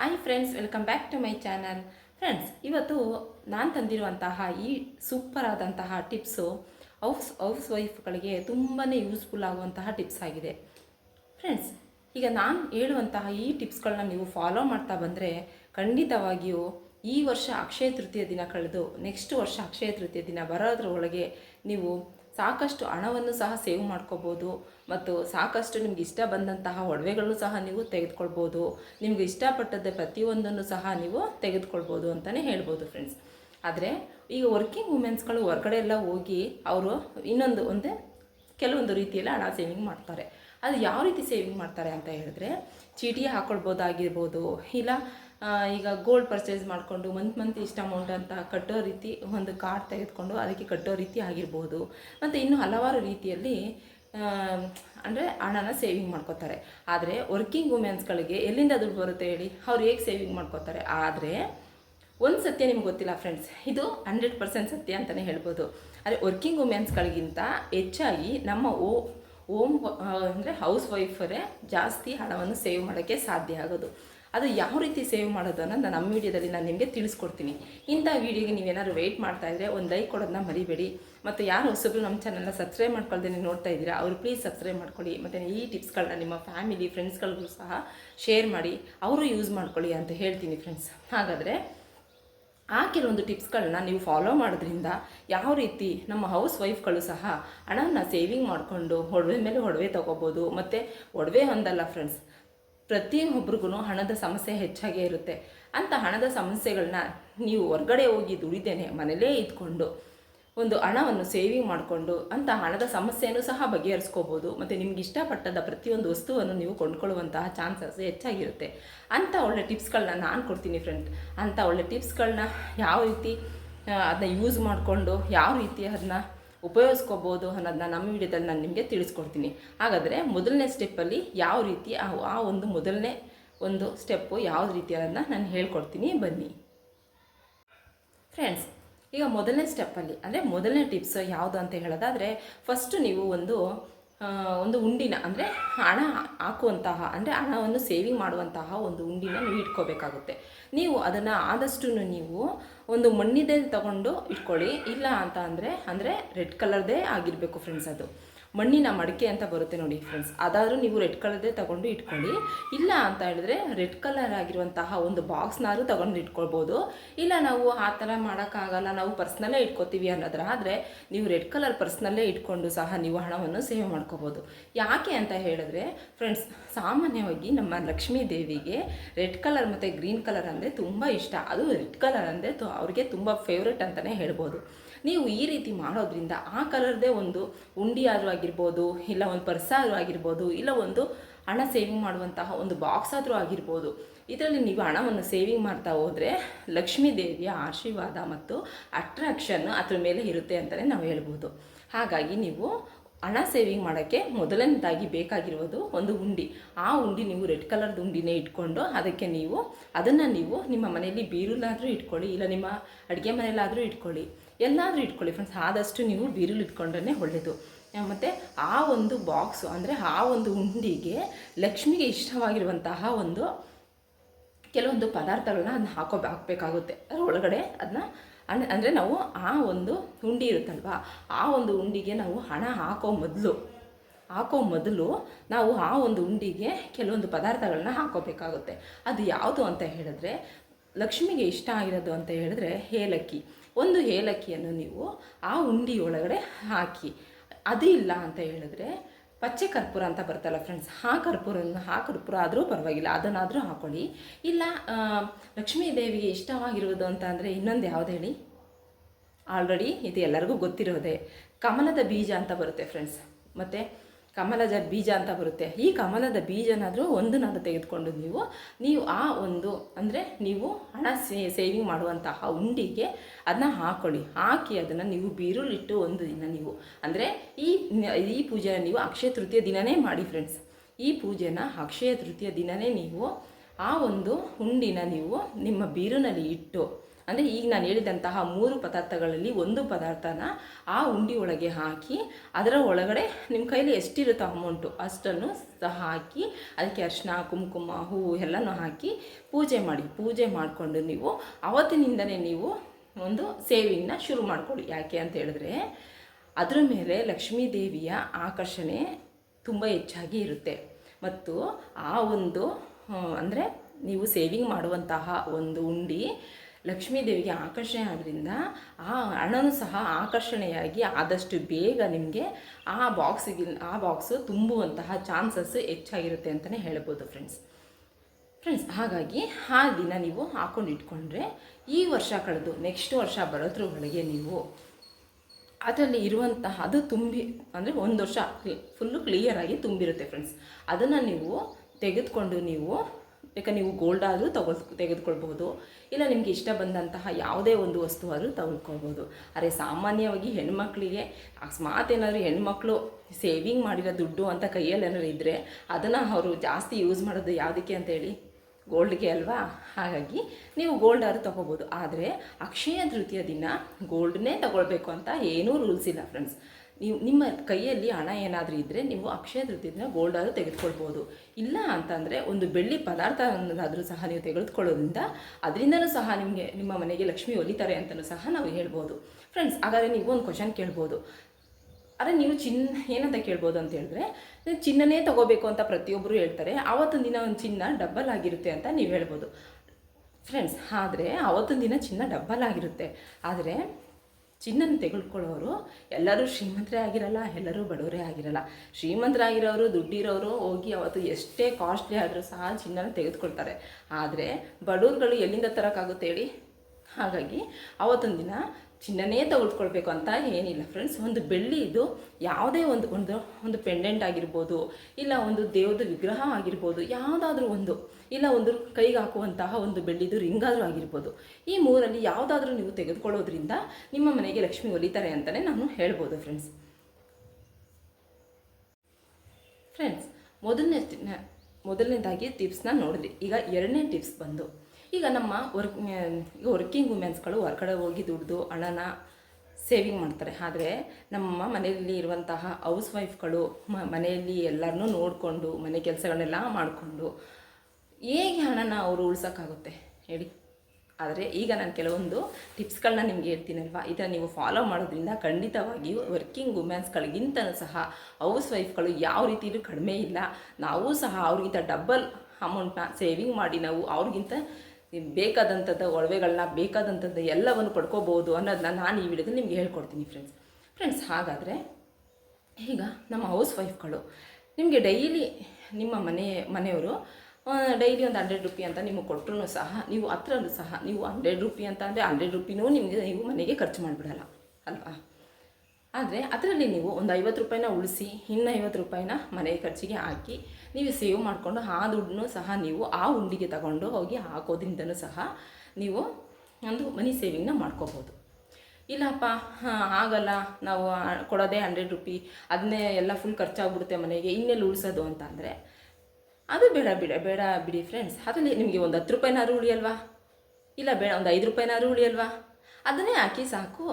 Hi friends welcome back to my channel friends ಇವತ್ತು ನಾನು ತಂದಿರುವಂತಹ ಈ ಸೂಪರ್ ಆದಂತಹ ಟಿಪ್ಸು ಹೌಸ್ ಹೌಸ್ ವೈಫ್ಗಳಿಗೆ ತುಂಬಾ ಯೂಸ್ಫುಲ್ ಆಗುವಂತಹ ಟಿಪ್ಸ್ ಆಗಿದೆ. ಫ್ರೆಂಡ್ಸ್ ಈಗ ನಾನು ಹೇಳುವಂತಹ ಈ ಟಿಪ್ಸ್ಗಳನ್ನ ನೀವು ಫಾಲೋ ಮಾಡ್ತಾ ಬಂದರೆ ಖಂಡಿತವಾಗಿಯೂ ಈ ವರ್ಷ ಅಕ್ಷಯ ತೃತೀಯ ದಿನ ಕಳೆದು ನೆಕ್ಸ್ಟ್ ವರ್ಷ ಅಕ್ಷಯ ತೃತೀಯ ದಿನ ಬರೋದ್ರೊಳಗೆ ನೀವು ಸಾಕಷ್ಟು ಹಣವನ್ನು ಸಹ ಸೇವ್ ಮಾಡ್ಕೋಬೋದು ಮತ್ತು ಸಾಕಷ್ಟು ನಿಮ್ಗೆ ಇಷ್ಟ ಬಂದಂತಹ ಒಡವೆಗಳು ಸಹ ನೀವು ತೆಗೆದುಕೊಳ್ಬೋದು. ನಿಮ್ಗೆ ಇಷ್ಟಪಟ್ಟದ್ದೇ ಪ್ರತಿಯೊಂದನ್ನು ಸಹ ನೀವು ತೆಗೆದುಕೊಳ್ಬೋದು ಅಂತಲೇ ಹೇಳ್ಬೋದು ಫ್ರೆಂಡ್ಸ್ ಆದರೆ ಈಗ ವರ್ಕಿಂಗ್ ವುಮೆನ್ಸ್ಗಳು ಹೊರಗಡೆ ಎಲ್ಲ ಹೋಗಿ ಅವರು ಇನ್ನೊಂದು ಒಂದೇ ಕೆಲವೊಂದು ರೀತಿಯಲ್ಲಿ ಹಣ ಸೇವಿಂಗ್ ಮಾಡ್ತಾರೆ. ಅದು ಯಾವ ರೀತಿ ಸೇವಿಂಗ್ ಮಾಡ್ತಾರೆ ಅಂತ ಹೇಳಿದ್ರೆ ಚೀಟಿ ಹಾಕ್ಕೊಳ್ಬೋದಾಗಿರ್ಬೋದು ಇಲ್ಲ ಈಗ ಗೋಲ್ಡ್ ಪರ್ಚೇಸ್ ಮಾಡಿಕೊಂಡು ಮಂತ್ ಮಂತ್ ಇಷ್ಟು ಅಮೌಂಟ್ ಅಂತ ಕಟ್ಟೋ ರೀತಿ ಒಂದು ಕಾರ್ಡ್ ತೆಗೆದುಕೊಂಡು ಅದಕ್ಕೆ ಕಟ್ಟೋ ರೀತಿ ಆಗಿರ್ಬೋದು. ಮತ್ತು ಇನ್ನು ಹಲವಾರು ರೀತಿಯಲ್ಲಿ ಅಂದರೆ ಹಣನ ಸೇವಿಂಗ್ ಮಾಡ್ಕೋತಾರೆ. ಆದರೆ ವರ್ಕಿಂಗ್ ವುಮೆನ್ಸ್ಗಳಿಗೆ ಎಲ್ಲಿಂದ ದುಡ್ಡು ಬರುತ್ತೆ ಹೇಳಿ? ಅವ್ರು ಹೇಗೆ ಸೇವಿಂಗ್ ಮಾಡ್ಕೋತಾರೆ? ಆದರೆ ಒಂದು ಸತ್ಯ ನಿಮ್ಗೆ ಗೊತ್ತಿಲ್ಲ ಫ್ರೆಂಡ್ಸ್ ಇದು ಹಂಡ್ರೆಡ್ ಪರ್ಸೆಂಟ್ ಸತ್ಯ ಅಂತಲೇ ಹೇಳ್ಬೋದು. ಆದರೆ ವರ್ಕಿಂಗ್ ವುಮೆನ್ಸ್ಗಳಿಗಿಂತ ಹೆಚ್ಚಾಗಿ ನಮ್ಮ ಓ, ಓಮ್ ಅಂದರೆ ಹೌಸ್ ವೈಫರೇ ಜಾಸ್ತಿ ಹಣವನ್ನು ಸೇವ್ ಮಾಡೋಕ್ಕೆ ಸಾಧ್ಯ ಆಗೋದು. ಅದು ಯಾವ ರೀತಿ ಸೇವ್ ಮಾಡೋದು ನಾನು ನಮ್ಮ ವೀಡಿಯೋದಲ್ಲಿ ನಾನು ನಿಮಗೆ ತಿಳಿಸ್ಕೊಡ್ತೀನಿ. ಇಂಥ ವೀಡಿಯೋಗೆ ನೀವೇನಾದ್ರು ವೆಯ್ಟ್ ಮಾಡ್ತಾ ಇದ್ದರೆ ಒಂದು ಲೈಕ್ ಕೊಡೋದನ್ನ ಮರಿಬೇಡಿ. ಮತ್ತು ಯಾರು ಹೊಸಬ್ರು ನಮ್ಮ ಚಾನಲ್ನ ಸಬ್ಸ್ಕ್ರೈಬ್ ಮಾಡ್ಕೊಳ್ದೇ ನೋಡ್ತಾ ಇದ್ದೀರಾ, ಅವರು ಪ್ಲೀಸ್ ಸಬ್ಸ್ಕ್ರೈಬ್ ಮಾಡ್ಕೊಳ್ಳಿ. ಮತ್ತು ಈ ಟಿಪ್ಸ್ಗಳನ್ನ ನಿಮ್ಮ ಫ್ಯಾಮಿಲಿ ಫ್ರೆಂಡ್ಸ್ಗಳಿಗೂ ಸಹ ಶೇರ್ ಮಾಡಿ, ಅವರು ಯೂಸ್ ಮಾಡ್ಕೊಳ್ಳಿ ಅಂತ ಹೇಳ್ತೀನಿ ಫ್ರೆಂಡ್ಸ್ ಹಾಗಾದರೆ ಆ ಕೆಲವೊಂದು ಟಿಪ್ಸ್ಗಳನ್ನ ನೀವು ಫಾಲೋ ಮಾಡೋದ್ರಿಂದ ಯಾವ ರೀತಿ ನಮ್ಮ ಹೌಸ್ ವೈಫ್ಗಳು ಸಹ ಹಣನ ಸೇವಿಂಗ್ ಮಾಡಿಕೊಂಡು ಒಡವೆ ಮೇಲೆ ಒಡವೆ ತೊಗೋಬೋದು. ಮತ್ತು ಒಡವೆ ಒಂದಲ್ಲ ಫ್ರೆಂಡ್ಸ್ ಪ್ರತಿಯೊಬ್ಬರಿಗೂ ಹಣದ ಸಮಸ್ಯೆ ಹೆಚ್ಚಾಗೇ ಇರುತ್ತೆ. ಅಂಥ ಹಣದ ಸಮಸ್ಯೆಗಳನ್ನ ನೀವು ಹೊರಗಡೆ ಹೋಗಿ ದುಡಿದೇನೆ ಮನೇಲೇ ಇದ್ಕೊಂಡು ಒಂದು ಹಣವನ್ನು ಸೇವಿಂಗ್ ಮಾಡಿಕೊಂಡು ಅಂತ ಹಣದ ಸಮಸ್ಯೆಯನ್ನು ಸಹ ಬಗೆಹರಿಸ್ಕೋಬೋದು. ಮತ್ತು ನಿಮ್ಗೆ ಇಷ್ಟಪಟ್ಟದ ಪ್ರತಿಯೊಂದು ವಸ್ತುವನ್ನು ನೀವು ಕೊಂಡ್ಕೊಳ್ಳುವಂತಹ ಚಾನ್ಸಸ್ ಹೆಚ್ಚಾಗಿರುತ್ತೆ. ಅಂಥ ಒಳ್ಳೆ ಟಿಪ್ಸ್ಗಳನ್ನ ನಾನು ಕೊಡ್ತೀನಿ ಫ್ರೆಂಡ್ ಅಂಥ ಒಳ್ಳೆ ಟಿಪ್ಸ್ಗಳನ್ನ ಯಾವ ರೀತಿ ಅದನ್ನ ಯೂಸ್ ಮಾಡಿಕೊಂಡು, ಯಾವ ರೀತಿ ಅದನ್ನ ಉಪಯೋಗಿಸ್ಕೋಬೋದು ಅನ್ನೋದನ್ನ ನಮ್ಮ ವಿಡಿಯೋದಲ್ಲಿ ನಾನು ನಿಮಗೆ ತಿಳಿಸ್ಕೊಡ್ತೀನಿ. ಹಾಗಾದರೆ ಮೊದಲನೇ ಸ್ಟೆಪ್ಪಲ್ಲಿ ಯಾವ ರೀತಿ ಆ ಒಂದು ಮೊದಲನೇ ಒಂದು ಸ್ಟೆಪ್ಪು ಯಾವ ರೀತಿ ಅನ್ನೋದನ್ನ ನಾನು ಹೇಳ್ಕೊಡ್ತೀನಿ. ಬನ್ನಿ. ಫ್ರೆಂಡ್ಸ್ ಈಗ ಮೊದಲನೇ ಸ್ಟೆಪ್ಪಲ್ಲಿ ಅಂದರೆ ಮೊದಲನೇ ಟಿಪ್ಸ್ ಯಾವುದು ಅಂತ ಹೇಳೋದಾದರೆ ಫಸ್ಟು ನೀವು ಒಂದು ಒಂದು ಉಂಡಿನ, ಅಂದರೆ ಹಣ ಹಾಕುವಂತಹ, ಅಂದರೆ ಹಣವನ್ನು ಸೇವಿಂಗ್ ಮಾಡುವಂತಹ ಒಂದು ಉಂಡಿನ ನೀವು ಇಟ್ಕೋಬೇಕಾಗುತ್ತೆ. ನೀವು ಅದನ್ನು ಆದಷ್ಟು ನೀವು ಒಂದು ಮಣ್ಣಿದೆ ತಗೊಂಡು ಇಟ್ಕೊಳ್ಳಿ. ಇಲ್ಲ ಅಂತ ಅಂದರೆ ಅಂದರೆ ರೆಡ್ ಕಲರ್ದೇ ಆಗಿರಬೇಕು ಫ್ರೆಂಡ್ಸ್ ಅದು. ಮಣ್ಣಿನ ಮಡಿಕೆ ಅಂತ ಬರುತ್ತೆ ನೋಡಿ ಫ್ರೆಂಡ್ಸ್ ಅದಾದರೂ ನೀವು ರೆಡ್ ಕಲರ್ದೇ ತಗೊಂಡು ಇಟ್ಕೊಳ್ಳಿ. ಇಲ್ಲ ಅಂತ ಹೇಳಿದ್ರೆ ರೆಡ್ ಕಲರ್ ಆಗಿರುವಂತಹ ಒಂದು ಬಾಕ್ಸ್ನಾದ್ರು ತಗೊಂಡು ಇಟ್ಕೊಳ್ಬೋದು. ಇಲ್ಲ ನಾವು ಆ ಥರ ಮಾಡೋಕ್ಕಾಗಲ್ಲ, ನಾವು ಪರ್ಸ್ನಲ್ಲೇ ಇಟ್ಕೋತೀವಿ ಅನ್ನೋದ್ರಾದರೆ ನೀವು ರೆಡ್ ಕಲರ್ ಪರ್ಸ್ನಲ್ಲೇ ಇಟ್ಕೊಂಡು ಸಹ ನೀವು ಹಣವನ್ನು ಸೇವ್ ಮಾಡ್ಕೋಬೋದು. ಯಾಕೆ ಅಂತ ಹೇಳಿದ್ರೆ ಫ್ರೆಂಡ್ಸ್ ಸಾಮಾನ್ಯವಾಗಿ ನಮ್ಮ ಲಕ್ಷ್ಮೀ ದೇವಿಗೆ ರೆಡ್ ಕಲರ್ ಮತ್ತು ಗ್ರೀನ್ ಕಲರ್ ಅಂದರೆ ತುಂಬ ಇಷ್ಟ. ಅದು ರೆಡ್ ಕಲರ್ ಅಂದರೆ ಅವ್ರಿಗೆ ತುಂಬ ಫೇವ್ರೆಟ್ ಅಂತಲೇ ಹೇಳ್ಬೋದು. ನೀವು ಈ ರೀತಿ ಮಾಡೋದ್ರಿಂದ ಆ ಕಲರ್ದೇ ಒಂದು ಉಂಡಿ ಆದರೂ ಆಗಿರ್ಬೋದು, ಇಲ್ಲ ಒಂದು ಪರ್ಸ್ ಆದರೂ ಆಗಿರ್ಬೋದು, ಇಲ್ಲ ಒಂದು ಹಣ ಸೇವಿಂಗ್ ಮಾಡುವಂತಹ ಒಂದು ಬಾಕ್ಸ್ ಆದರೂ ಆಗಿರ್ಬೋದು, ಇದರಲ್ಲಿ ನೀವು ಹಣವನ್ನು ಸೇವಿಂಗ್ ಮಾಡ್ತಾ ಹೋದರೆ ಲಕ್ಷ್ಮೀ ದೇವಿಯ ಆಶೀರ್ವಾದ ಮತ್ತು ಅಟ್ರಾಕ್ಷನ್ ಅದ್ರ ಮೇಲೆ ಇರುತ್ತೆ ಅಂತಲೇ ನಾವು ಹೇಳ್ಬೋದು. ಹಾಗಾಗಿ ನೀವು ಹಣ ಸೇವಿಂಗ್ ಮಾಡೋಕ್ಕೆ ಮೊದಲನೇದಾಗಿ ಬೇಕಾಗಿರೋದು ಒಂದು ಉಂಡಿ. ಆ ಉಂಡಿ ನೀವು ರೆಡ್ ಕಲರ್ದು ಉಂಡಿನೇ ಇಟ್ಕೊಂಡು ಅದಕ್ಕೆ ನೀವು ಅದನ್ನು ನೀವು ನಿಮ್ಮ ಮನೆಯಲ್ಲಿ ಬೀರುಲಾದರೂ ಇಟ್ಕೊಳ್ಳಿ, ಇಲ್ಲ ನಿಮ್ಮ ಅಡುಗೆ ಮನೆಯಲ್ಲಾದರೂ ಇಟ್ಕೊಳ್ಳಿ. ಎಲ್ಲಾದರೂ ಇಟ್ಕೊಳ್ಳಿ ಫ್ರೆಂಡ್ಸ್ ಆದಷ್ಟು ನೀವು ಬೀರುಲು ಇಟ್ಕೊಂಡ್ರೆ ಒಳ್ಳೆಯದು ಮತ್ತು ಆ ಒಂದು ಬಾಕ್ಸು ಅಂದರೆ ಆ ಒಂದು ಉಂಡಿಗೆ ಲಕ್ಷ್ಮಿಗೆ ಇಷ್ಟವಾಗಿರುವಂತಹ ಒಂದು ಕೆಲವೊಂದು ಪದಾರ್ಥಗಳನ್ನ ಅದನ್ನ ಹಾಕೋ, ಹಾಕಬೇಕಾಗುತ್ತೆ. ಅದರ ಒಳಗಡೆ ಅದನ್ನ ಅಂದರೆ ನಾವು ಆ ಒಂದು ಉಂಡಿ ಇರುತ್ತಲ್ವಾ, ಆ ಒಂದು ಉಂಡಿಗೆ ನಾವು ಹಣ ಹಾಕೋ ಮೊದಲು ಹಾಕೋ ಮೊದಲು ನಾವು ಆ ಒಂದು ಉಂಡಿಗೆ ಕೆಲವೊಂದು ಪದಾರ್ಥಗಳನ್ನ ಹಾಕೋಬೇಕಾಗುತ್ತೆ. ಅದು ಯಾವುದು ಅಂತ ಹೇಳಿದ್ರೆ, ಲಕ್ಷ್ಮಿಗೆ ಇಷ್ಟ ಆಗಿರೋದು ಅಂತ ಹೇಳಿದ್ರೆ ಏಲಕ್ಕಿ ಒಂದು ಏಲಕ್ಕಿಯನ್ನು ನೀವು ಆ ಉಂಡಿ ಒಳಗಡೆ ಹಾಕಿ. ಅದು ಇಲ್ಲ ಅಂತ ಹೇಳಿದ್ರೆ ಪಚ್ಚೆ ಕರ್ಪೂರ ಅಂತ ಬರ್ತಲ್ಲ ಫ್ರೆಂಡ್ಸ್ ಆ ಕರ್ಪೂರ ಆ ಕರ್ಪೂರ ಆದರೂ ಪರವಾಗಿಲ್ಲ, ಅದನ್ನಾದರೂ ಹಾಕೊಳ್ಳಿ. ಇಲ್ಲ ಲಕ್ಷ್ಮೀ ದೇವಿಗೆ ಇಷ್ಟವಾಗಿರುವುದು ಅಂತ ಅಂದರೆ ಇನ್ನೊಂದು ಯಾವ್ದು ಹೇಳಿ? ಆಲ್ರೆಡಿ ಇದು ಎಲ್ಲರಿಗೂ ಗೊತ್ತಿರೋದೆ. ಕಮಲದ ಬೀಜ ಅಂತ ಬರುತ್ತೆ ಫ್ರೆಂಡ್ಸ್ ಮತ್ತು ಕಮಲದ ಬೀಜ ಅಂತ ಬರುತ್ತೆ. ಈ ಕಮಲದ ಬೀಜನಾದರೂ ಒಂದನ್ನಾದರೂ ತೆಗೆದುಕೊಂಡು ನೀವು ನೀವು ಆ ಒಂದು, ಅಂದರೆ ನೀವು ಹಣ ಸೇ ಸೇವಿಂಗ್ ಮಾಡುವಂತಹ ಉಂಡಿಗೆ ಅದನ್ನ ಹಾಕೊಳ್ಳಿ. ಹಾಕಿ ಅದನ್ನು ನೀವು ಬೀರುಲಿಟ್ಟು ಒಂದು ದಿನ ನೀವು. ಅಂದರೆ ಈ ಈ ಪೂಜೆನ ನೀವು ಅಕ್ಷಯ ತೃತೀಯ ದಿನನೇ ಮಾಡಿ ಫ್ರೆಂಡ್ಸ್ ಈ ಪೂಜೆನ ಅಕ್ಷಯ ತೃತೀಯ ದಿನವೇ ನೀವು ಆ ಒಂದು ಹುಂಡಿನ ನೀವು ನಿಮ್ಮ ಬೀರುನಲ್ಲಿ ಇಟ್ಟು ಅಂದರೆ ಈಗ ನಾನು ಹೇಳಿದಂತಹ ಮೂರು ಪದಾರ್ಥಗಳಲ್ಲಿ ಒಂದು ಪದಾರ್ಥನ ಆ ಉಂಡಿ ಒಳಗೆ ಹಾಕಿ, ಅದರ ಒಳಗಡೆ ನಿಮ್ಮ ಕೈಲಿ ಎಷ್ಟಿರುತ್ತೋ ಅಮೌಂಟು ಅಷ್ಟನ್ನು ಸಹ ಹಾಕಿ, ಅದಕ್ಕೆ ಅರಿಶಿನ ಕುಂಕುಮ, ಹೂವು ಎಲ್ಲನೂ ಹಾಕಿ ಪೂಜೆ ಮಾಡಿ. ಪೂಜೆ ಮಾಡಿಕೊಂಡು ನೀವು ಅವತ್ತಿನಿಂದನೇ ನೀವು ಒಂದು ಸೇವಿಂಗ್ನ ಶುರು ಮಾಡ್ಕೊಳ್ಳಿ. ಯಾಕೆ ಅಂತ ಹೇಳಿದ್ರೆ, ಅದರ ಮೇಲೆ ಲಕ್ಷ್ಮೀ ದೇವಿಯ ಆಕರ್ಷಣೆ ತುಂಬ ಹೆಚ್ಚಾಗಿ ಇರುತ್ತೆ. ಮತ್ತು ಆ ಒಂದು ಅಂದರೆ ನೀವು ಸೇವಿಂಗ್ ಮಾಡುವಂತಹ ಒಂದು ಉಂಡಿ ಲಕ್ಷ್ಮೀ ದೇವಿಗೆ ಆಕರ್ಷಣೆ ಆದ್ದರಿಂದ ಆ ಹಣನೂ ಸಹ ಆಕರ್ಷಣೆಯಾಗಿ ಆದಷ್ಟು ಬೇಗ ನಿಮಗೆ ಆ ಬಾಕ್ಸಿಗೆ ಆ ಬಾಕ್ಸು ತುಂಬುವಂತಹ ಚಾನ್ಸಸ್ ಹೆಚ್ಚಾಗಿರುತ್ತೆ ಅಂತಲೇ ಹೇಳ್ಬೋದು ಫ್ರೆಂಡ್ಸ್ ಫ್ರೆಂಡ್ಸ್ ಹಾಗಾಗಿ ಆ ದಿನ ನೀವು ಹಾಕೊಂಡು ಇಟ್ಕೊಂಡ್ರೆ ಈ ವರ್ಷ ಕಳೆದು ನೆಕ್ಸ್ಟ್ ವರ್ಷ ಬರೋದ್ರೊಳಗೆ ನೀವು ಅದರಲ್ಲಿ ಇರುವಂತಹ, ಅದು ತುಂಬಿ, ಅಂದರೆ ಒಂದು ವರ್ಷ ಫುಲ್ಲು ಕ್ಲಿಯರಾಗಿ ತುಂಬಿರುತ್ತೆ ಫ್ರೆಂಡ್ಸ್ ಅದನ್ನು ನೀವು ತೆಗೆದುಕೊಂಡು ನೀವು ಬೇಕಾದ್ರೆ ನೀವು ಗೋಲ್ಡ್ ಆದರೂ ತಗೋ ತೆಗೆದುಕೊಳ್ಬೋದು ಇಲ್ಲ ನಿಮಗೆ ಇಷ್ಟ ಬಂದಂತಹ ಯಾವುದೇ ಒಂದು ವಸ್ತು ಆದರೂ ತಗೊಳ್ಕೊಳ್ಬೋದು ಆದರೆ ಸಾಮಾನ್ಯವಾಗಿ ಹೆಣ್ಮಕ್ಳಿಗೆ ಅಕಸ್ಮಾತ್ ಏನಾದರೂ ಹೆಣ್ಮಕ್ಳು ಸೇವಿಂಗ್ ಮಾಡಿರೋ ದುಡ್ಡು ಅಂತ ಕೈಯಲ್ಲಿ ಏನಾದ್ರು ಇದ್ದರೆ ಅದನ್ನು ಅವರು ಜಾಸ್ತಿ ಯೂಸ್ ಮಾಡೋದು ಯಾವುದಕ್ಕೆ ಅಂತೇಳಿ ಗೋಲ್ಡ್ಗೆ ಅಲ್ವಾ? ಹಾಗಾಗಿ ನೀವು ಗೋಲ್ಡ್ ಆದರೂ ತೊಗೋಬೋದು ಆದರೆ ಅಕ್ಷಯ ತೃತೀಯ ದಿನ ಗೋಲ್ಡ್ನೇ ತಗೊಳ್ಬೇಕು ಅಂತ ಏನೂ ರೂಲ್ಸ್ ಇಲ್ಲ ಫ್ರೆಂಡ್ಸ್ ನೀವು ನಿಮ್ಮ ಕೈಯಲ್ಲಿ ಹಣ ಏನಾದರೂ ಇದ್ದರೆ ನೀವು ಅಕ್ಷಯ ತೃತೀಯ ದಿನ ಗೋಲ್ಡ್ ಆದರೂ ತೆಗೆದುಕೊಳ್ಬೋದು. ಇಲ್ಲ ಅಂತಂದರೆ ಒಂದು ಬೆಳ್ಳಿ ಪದಾರ್ಥ ಅನ್ನೋದಾದರೂ ಸಹ ನೀವು ತೆಗೆದುಕೊಳ್ಳೋದ್ರಿಂದ ಅದರಿಂದಲೂ ಸಹ ನಿಮಗೆ ನಿಮ್ಮ ಮನೆಗೆ ಲಕ್ಷ್ಮಿ ಒಲಿತಾರೆ ಅಂತಲೂ ಸಹ ನಾವು ಹೇಳ್ಬೋದು. ಫ್ರೆಂಡ್ಸ್ ಹಾಗಾದರೆ ನೀವು ಒಂದು ಕ್ವಶನ್ ಕೇಳ್ಬೋದು. ಅರೆ, ನೀವು ಚಿನ್ನ ಏನಂತ ಕೇಳ್ಬೋದು ಅಂತ ಹೇಳಿದ್ರೆ ಚಿನ್ನನೇ ತಗೋಬೇಕು ಅಂತ ಪ್ರತಿಯೊಬ್ಬರು ಹೇಳ್ತಾರೆ. ಆವತ್ತೊಂದು ದಿನ ಒಂದು ಚಿನ್ನ ಡಬ್ಬಲ್ ಆಗಿರುತ್ತೆ ಅಂತ ನೀವು ಹೇಳ್ಬೋದು. ಫ್ರೆಂಡ್ಸ್ ಆದರೆ ಆವತ್ತೊಂದು ದಿನ ಚಿನ್ನ ಡಬ್ಬಲ್ ಆಗಿರುತ್ತೆ. ಆದರೆ ಚಿನ್ನನ ತೆಗೆದುಕೊಳ್ಳೋರು, ಎಲ್ಲರೂ ಶ್ರೀಮಂತರೇ ಆಗಿರಲ್ಲ, ಎಲ್ಲರೂ ಬಡವರೇ ಆಗಿರಲ್ಲ. ಶ್ರೀಮಂತರಾಗಿರೋರು, ದುಡ್ಡಿರೋರು ಹೋಗಿ ಅವತ್ತು ಎಷ್ಟೇ ಕಾಸ್ಟ್ಲಿ ಆದರೂ ಸಹ ಚಿನ್ನನ ತೆಗೆದುಕೊಳ್ತಾರೆ. ಆದರೆ ಬಡವ್ರುಗಳು ಎಲ್ಲಿಂದ ತರೋಕ್ಕಾಗುತ್ತೆ ಹೇಳಿ? ಹಾಗಾಗಿ ಅವತ್ತೊಂದು ದಿನ ಚಿನ್ನನೇ ತಗೊಳ್ಕೊಳ್ಬೇಕು ಅಂತ ಏನಿಲ್ಲ ಫ್ರೆಂಡ್ಸ್ ಒಂದು ಬೆಳ್ಳಿ ಇದು ಯಾವುದೇ ಒಂದು ಒಂದು ಒಂದು ಪೆಂಡೆಂಟ್ ಆಗಿರ್ಬೋದು, ಇಲ್ಲ ಒಂದು ದೇವ್ರದ ವಿಗ್ರಹ ಆಗಿರ್ಬೋದು, ಯಾವುದಾದ್ರೂ ಒಂದು, ಇಲ್ಲ ಒಂದು ಕೈಗೆ ಹಾಕುವಂತಹ ಒಂದು ಬೆಳ್ಳಿದು ರಿಂಗಾದರೂ ಆಗಿರ್ಬೋದು. ಈ ಮೂರಲ್ಲಿ ಯಾವುದಾದ್ರೂ ನೀವು ತೆಗೆದುಕೊಳ್ಳೋದ್ರಿಂದ ನಿಮ್ಮ ಮನೆಗೆ ಲಕ್ಷ್ಮಿ ಒಲಿತಾರೆ ಅಂತಲೇ ನಾನು ಹೇಳ್ಬೋದು ಫ್ರೆಂಡ್ಸ್ ಫ್ರೆಂಡ್ಸ್ ಮೊದಲನೇ ಮೊದಲನೇದಾಗಿ ಟಿಪ್ಸ್ನ ನೋಡಿದ್ರಿ ಈಗ ಎರಡನೇ ಟಿಪ್ಸ್ ಬಂದು. ಈಗ ನಮ್ಮ ವರ್ಕ್ ಈಗ ವರ್ಕಿಂಗ್ ವುಮೆನ್ಸ್ಗಳು ಹೊರಗಡೆ ಹೋಗಿ ದುಡ್ದು ಹಣನ ಸೇವಿಂಗ್ ಮಾಡ್ತಾರೆ. ಆದರೆ ನಮ್ಮ ಮನೆಯಲ್ಲಿ ಇರುವಂತಹ ಹೌಸ್ ವೈಫ್ಗಳು ಮ, ಮನೆಯಲ್ಲಿ ಎಲ್ಲರನ್ನೂ ನೋಡಿಕೊಂಡು, ಮನೆ ಕೆಲಸಗಳನ್ನೆಲ್ಲ ಮಾಡಿಕೊಂಡು ಹೇಗೆ ಹಣನ ಅವರು ಉಳ್ಸೋಕ್ಕಾಗುತ್ತೆ ಹೇಳಿ. ಆದರೆ ಈಗ ನಾನು ಕೆಲವೊಂದು ಟಿಪ್ಸ್ಗಳನ್ನ ನಿಮ್ಗೆ ಹೇಳ್ತೀನಲ್ವಾ? ಇದನ್ನು ನೀವು ಫಾಲೋ ಮಾಡೋದ್ರಿಂದ ಖಂಡಿತವಾಗಿಯೂ ವರ್ಕಿಂಗ್ ವುಮೆನ್ಸ್ಗಳಿಗಿಂತಲೂ ಸಹ ಹೌಸ್ ವೈಫ್ಗಳು ಯಾವ ರೀತಿಯೂ ಕಡಿಮೆ ಇಲ್ಲ. ನಾವು ಸಹ ಅವ್ರಿಗಿಂತ ಡಬಲ್ ಅಮೌಂಟ್ನ ಸೇವಿಂಗ್ ಮಾಡಿ ನಾವು ಅವ್ರಿಗಿಂತ ಬೇಕಾದಂಥದ್ದು ಒಳವೆಗಳನ್ನ ಬೇಕಾದಂಥದ್ದು ಎಲ್ಲವನ್ನು ಪಡ್ಕೋಬೋದು ಅನ್ನೋದನ್ನ ನಾನು ಈ ವಿಡಿಯೋದಲ್ಲಿ ನಿಮ್ಗೆ ಹೇಳ್ಕೊಡ್ತೀನಿ ಫ್ರೆಂಡ್ಸ್ ಫ್ರೆಂಡ್ಸ್ ಹಾಗಾದರೆ ಈಗ ನಮ್ಮ ಹೌಸ್ ವೈಫ್ಗಳು ನಿಮಗೆ ಡೈಲಿ ನಿಮ್ಮ ಮನೆ, ಮನೆಯವರು ಡೈಲಿ ಒಂದು ಹಂಡ್ರೆಡ್ ರುಪಿ ಅಂತ ನಿಮಗೆ ಕೊಟ್ಟರು ಸಹ, ನೀವು ಹತ್ರಲ್ಲೂ ಸಹ ನೀವು ಹಂಡ್ರೆಡ್ ರುಪಿ ಅಂತ ಅಂದರೆ ಹಂಡ್ರೆಡ್ ರುಪಿನೂ ನಿಮಗೆ ನೀವು ಮನೆಗೆ ಖರ್ಚು ಮಾಡಿಬಿಡಲ್ಲ, ಅಲ್ವಾ? ಆದರೆ ಅದರಲ್ಲಿ ನೀವು ಒಂದು ಐವತ್ತು ರೂಪಾಯಿನ ಉಳಿಸಿ ಇನ್ನು ಐವತ್ತು ರೂಪಾಯಿನ ಮನೆ ಖರ್ಚಿಗೆ ಹಾಕಿ, ನೀವು ಸೇವ್ ಮಾಡಿಕೊಂಡು ಆ ದುಡ್ಡನ್ನು ಸಹ ನೀವು ಆ ಉಂಡಿಗೆ ತಗೊಂಡು ಹೋಗಿ ಹಾಕೋದ್ರಿಂದನೂ ಸಹ ನೀವು ಒಂದು ಮನಿ ಸೇವಿಂಗ್ನ ಮಾಡ್ಕೋಬೋದು ಇಲ್ಲಪ್ಪ ಆಗಲ್ಲ. ನಾವು ಕೊಡೋದೇ ಹಂಡ್ರೆಡ್ ರುಪಿ, ಅದನ್ನೇ ಎಲ್ಲ ಫುಲ್ ಖರ್ಚಾಗ್ಬಿಡುತ್ತೆ ಮನೆಗೆ, ಇನ್ನೆಲ್ಲಿ ಉಳಿಸೋದು ಅಂತ ಅಂದರೆ, ಅದು ಬೇಡ ಬಿಡ, ಬೇಡ ಬಿಡಿ ಫ್ರೆಂಡ್ಸ್ ಅದರಲ್ಲಿ ನಿಮಗೆ ಒಂದು ಹತ್ತು ರೂಪಾಯಿನಾದ್ರೂ ಉಳಿಯಲ್ವಾ? ಇಲ್ಲ ಬೇಡ ಒಂದು ಐದು ರೂಪಾಯಿನಾದ್ರೂ ಉಳಿಯಲ್ವಾ? ಅದನ್ನೇ ಹಾಕಿ ಸಾಕು.